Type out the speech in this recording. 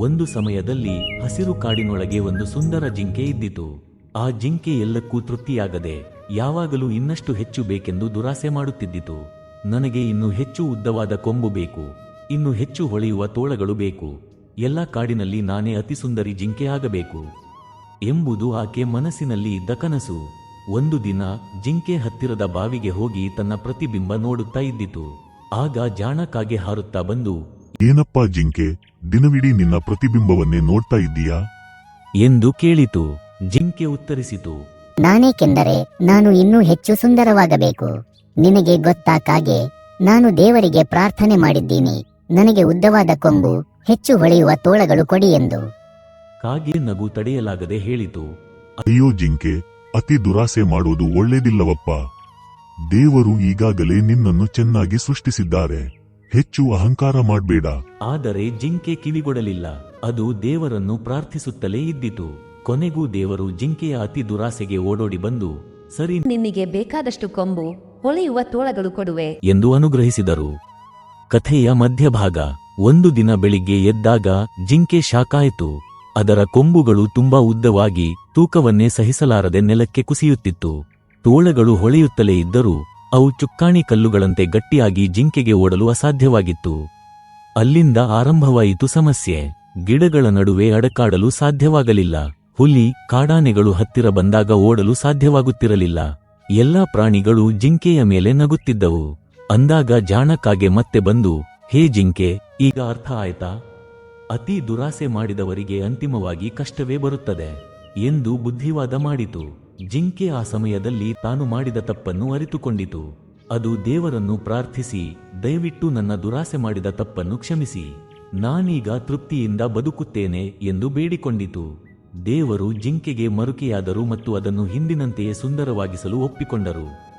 ಒಂದು ಸಮಯದಲ್ಲಿ ಹಸಿರು ಕಾಡಿನೊಳಗೆ ಒಂದು ಸುಂದರ ಜಿಂಕೆ ಇದ್ದಿತು. ಆ ಜಿಂಕೆ ಎಲ್ಲಕ್ಕೂ ತೃಪ್ತಿಯಾಗದೆ ಯಾವಾಗಲೂ ಇನ್ನಷ್ಟು ಹೆಚ್ಚು ಬೇಕೆಂದು ದುರಾಸೆ ಮಾಡುತ್ತಿದ್ದಿತು. ನನಗೆ ಇನ್ನು ಹೆಚ್ಚು ಉದ್ದವಾದ ಕೊಂಬು ಬೇಕು. ಇನ್ನು ಹೆಚ್ಚು ಹೊಳೆಯುವ ತೋಳಗಳು ಬೇಕು. ಎಲ್ಲ ಕಾಡಿನಲ್ಲಿ ನಾನೇ ಅತಿ ಸುಂದರಿ ಜಿಂಕೆ ಆಗಬೇಕು. ಎಂಬುದು ಆಕೆ ಮನಸ್ಸಿನಲ್ಲಿ ಇದ್ದ ಕನಸು. ಒಂದು ದಿನ ಜಿಂಕೆ ಹತ್ತಿರದ ಬಾವಿಗೆ ಹೋಗಿ ತನ್ನ ಪ್ರತಿಬಿಂಬ ನೋಡುತ್ತಾ ಇದ್ದಿತು. ಆಗ ಜಾಣಕಾಗೆ ಹಾರುತ್ತಾ ಬಂದು ಏನಪ್ಪಾ ಜಿಂಕೆ? ದಿನವಿಡೀ ನಿನ್ನ ಪ್ರತಿಬಿಂಬವನ್ನೇ ನೋಡ್ತಾ ಇದ್ದೀಯಾ? ಎಂದು ಕೇಳಿತು. ಜಿಂಕೆ ಉತ್ತರಿಸಿತು. ನಾನೇಕೆಂದರೆ ನಾನು ಇನ್ನೂ ಹೆಚ್ಚು ಸುಂದರವಾಗಬೇಕು. ನಿನಗೆ ಗೊತ್ತಾ ಕಾಗೆ ನಾನು ದೇವರಿಗೆ ಪ್ರಾರ್ಥನೆ ಮಾಡಿದ್ದೀನಿ. ನನಗೆ ಉದ್ದವಾದ ಕೊಂಬು ಹೆಚ್ಚು ಹೊಳೆಯುವ ತೋಳಗಳು ಕೊಡಿ ಎಂದು. ಕಾಗೆ ನಗು ತಡೆಯಲಾಗದೆ ಹೇಳಿತು. ಅಯ್ಯೋ ಜಿಂಕೆ ಅತಿ ದುರಾಸೆ ಮಾಡೋದು ಒಳ್ಳೇದಿಲ್ಲವಪ್ಪ. ದೇವರು ಈಗಾಗಲೇ ನಿನ್ನನ್ನು ಚೆನ್ನಾಗಿ ಸೃಷ್ಟಿಸಿದ್ದಾರೆ. ಹೆಚ್ಚು ಅಹಂಕಾರ ಮಾಡಬೇಡ. ಆದರೆ ಜಿಂಕೆ ಕಿವಿಗೊಡಲಿಲ್ಲ. ಅದು ದೇವರನ್ನು ಪ್ರಾರ್ಥಿಸುತ್ತಲೇ ಇದ್ದಿತು. ಕೊನೆಗೂ ದೇವರು ಜಿಂಕೆಯ ಅತಿ ದುರಾಸೆಗೆ ಓಡೋಡಿ ಬಂದು ಸರಿ ನಿನ್ನಿಗೆ ಬೇಕಾದಷ್ಟು ಕೊಂಬು ಹೊಳೆಯುವ ತೋಳಗಳು ಕೊಡುವೆ. ಎಂದು ಅನುಗ್ರಹಿಸಿದರು. ಕಥೆಯ ಮಧ್ಯಭಾಗ ಒಂದು ದಿನ ಬೆಳಿಗ್ಗೆ ಎದ್ದಾಗ ಜಿಂಕೆ ಶಾಕಾಯಿತು ಅದರ ಕೊಂಬುಗಳು ತುಂಬಾ ಉದ್ದವಾಗಿ ತೂಕವನ್ನೇ ಸಹಿಸಲಾರದೆ ನೆಲಕ್ಕೆ ಕುಸಿಯುತ್ತಿತ್ತು. ತೋಳಗಳು ಹೊಳೆಯುತ್ತಲೇ ಇದ್ದರೂ ಅವು ಚುಕ್ಕಾಣಿ ಕಲ್ಲುಗಳಂತೆ ಗಟ್ಟಿಯಾಗಿ ಜಿಂಕೆಗೆ ಓಡಲು ಅಸಾಧ್ಯವಾಗಿತ್ತು. ಅಲ್ಲಿಂದ ಆರಂಭವಾಯಿತು ಸಮಸ್ಯೆ. ಗಿಡಗಳ ನಡುವೆ ಅಡಕಾಡಲು ಸಾಧ್ಯವಾಗಲಿಲ್ಲ. ಹುಲಿ, ಕಾಡಾನೆಗಳು ಹತ್ತಿರ ಬಂದಾಗ ಓಡಲು ಸಾಧ್ಯವಾಗುತ್ತಿರಲಿಲ್ಲ. ಎಲ್ಲಾ ಪ್ರಾಣಿಗಳು ಜಿಂಕೆಯ ಮೇಲೆ ನಗುತ್ತಿದ್ದವು. ಅಂದಾಗ ಜಾಣಕ್ಕಾಗೆ ಮತ್ತೆ ಬಂದು, ಹೇ ಜಿಂಕೆ, ಈಗ ಅರ್ಥ ಆಯ್ತಾ? ಅತಿ ದುರಾಸೆ ಮಾಡಿದವರಿಗೆ ಅಂತಿಮವಾಗಿ ಕಷ್ಟವೇ ಬರುತ್ತದೆ ಎಂದು ಬುದ್ಧಿವಾದ ಮಾಡಿತು. ಜಿಂಕೆ ಆ ಸಮಯದಲ್ಲಿ ತಾನು ಮಾಡಿದ ತಪ್ಪನ್ನು ಅರಿತುಕೊಂಡಿತು. ಅದು ದೇವರನ್ನು ಪ್ರಾರ್ಥಿಸಿ, ದಯವಿಟ್ಟು ನನ್ನ ದುರಾಸೆ ಮಾಡಿದ ತಪ್ಪನ್ನು ಕ್ಷಮಿಸಿ. ನಾನೀಗ ತೃಪ್ತಿಯಿಂದ ಬದುಕುತ್ತೇನೆ ಎಂದು ಬೇಡಿಕೊಂಡಿತು. ದೇವರು ಜಿಂಕೆಗೆ ಮರುಕೆಯಾದರು ಮತ್ತು ಅದನ್ನು ಹಿಂದಿನಂತೆಯೇ ಸುಂದರವಾಗಿಸಲು ಒಪ್ಪಿಕೊಂಡರು.